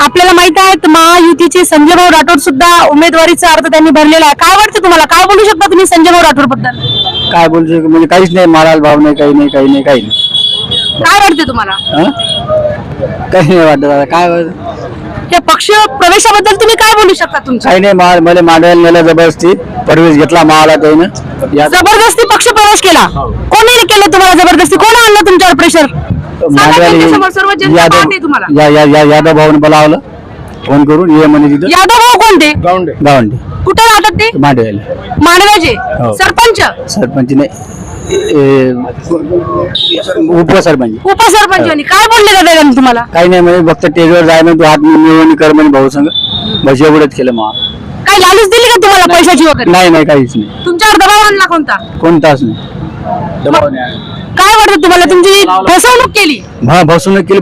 आपल्याला माहीत आहे महायुतीचे संजय भाऊ राठोड सुद्धा उमेदवारीचा अर्ज त्यांनी भरलेला आहे. काय वाटतं तुम्हाला? काय बोलू शकता तुम्ही संजय भाऊ राठोडबद्दल काय बोलू शकतो? म्हणजे काहीच नाही मालाला भाव नाही काही नाही काही नाही काही नाही. काय वाटते तुम्हाला? काही नाही वाटत आता. काय वाटत? या पक्ष प्रवेशाबद्दल तुम्ही काय बोलू शकता तुमच्या काही नाही माल मांडवायला नेलं जबरदस्ती परवेश घेतला माला त्यानं जबरदस्ती पक्ष प्रवेश केला? कोणी केलं तुम्हाला जबरदस्ती? कोण आणलं तुमच्यावर प्रेशर यादव भाऊने बोलावलं. फोन करून ये म्हणे तिथं. यादव भाऊ कोणते? गावंडे. कुठे राहतात ते? मांडवायला. मांडव्याचे? हो. सरपंच? सरपंच नाही. उपसरपंच उपसरपंच आणि काय बोलले दादा तुम्हाला? काही नाही म्हणे फक्त टेजवर जाय म्हणे तू हात मिळवणी कर म्हणे भाऊ संग. बस एवढंच केलं मग. काय लालूच दिली का तुम्हाला पैशाची वगैरे? नाही नाही काहीच नाही. तुमच्यावर दबाव आणला कोणता? कोणताच नाही. वाटतं तुम्हाला तुमची फसवणूक केली? भा भाऊसंग केली.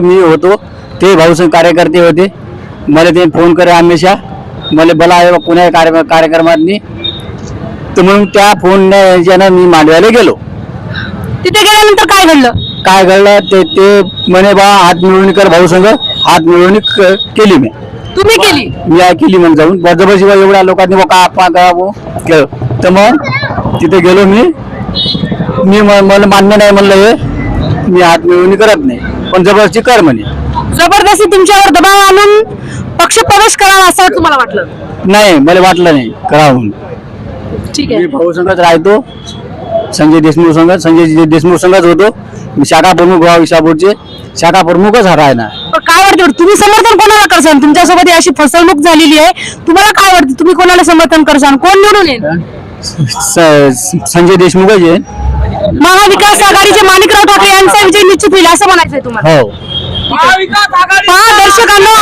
मी होतो. ते भाऊसंघ कार्यकर्ते होते. मला ते फोन करे हमेशा. मला बोला आहे पुण्या कार्य कार्यक्रमात तर म्हणून त्या फोन याच्यानं मी मांडवायला गेलो. तिथे गेल्यानंतर काय घडलं? काय घडलं? ते ते म्हणे बा हात मिळवणी कर भाऊ संघ. हात मिळवणी केली मी. तुम्ही केली? मी आहे केली म्हणून जाऊन. बा एवढ्या लोकांनी बघा आपा का केलं. तर मग तिथे गेलो मी. मी मला मान्य नाही म्हणलं हे. मी हात मिळवणी करत नाही. पण जबरदस्ती कर म्हणे. जबरदस्ती तुमच्यावर दबाव आणून पक्ष प्रवेश करावा असं तुम्हाला वाटलं? नाही मला वाटलं नाही. करा म्हणून. ठीक मी आहे भाऊ संघात राहतो. संजय देशमुख संघात. संजय देशमुख संघात होतो. मी शाखा प्रमुख व्हा विशापूरचे. शाखा प्रमुखच हा राहणार. पण काय वाटतं? तुम्ही समर्थन कोणाला करसान? तुमच्यासोबत ही अशी फसवणूक झालेली आहे. तुम्हाला काय वाटतं? तुम्ही कोणाला समर्थन करसान? कोण निवडून येईल? स- संजय देशमुखच आहे महाविकास आघाडीचे माणिकराव ठाकरे यांचा विजय निश्चित होईल असं म्हणायचंय तुम्हाला. हो. पहा दर्शकांनो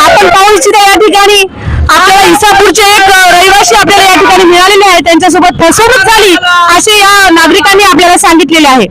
आपण पाहू इच्छिता या ठिकाणी आपल्याला इसापूरचे एक रहिवासी आपल्याला या ठिकाणी मिळालेले आहेत. त्यांच्यासोबत फसवणूक झाली असे या नागरिकांनी आपल्याला सांगितलेले आहे.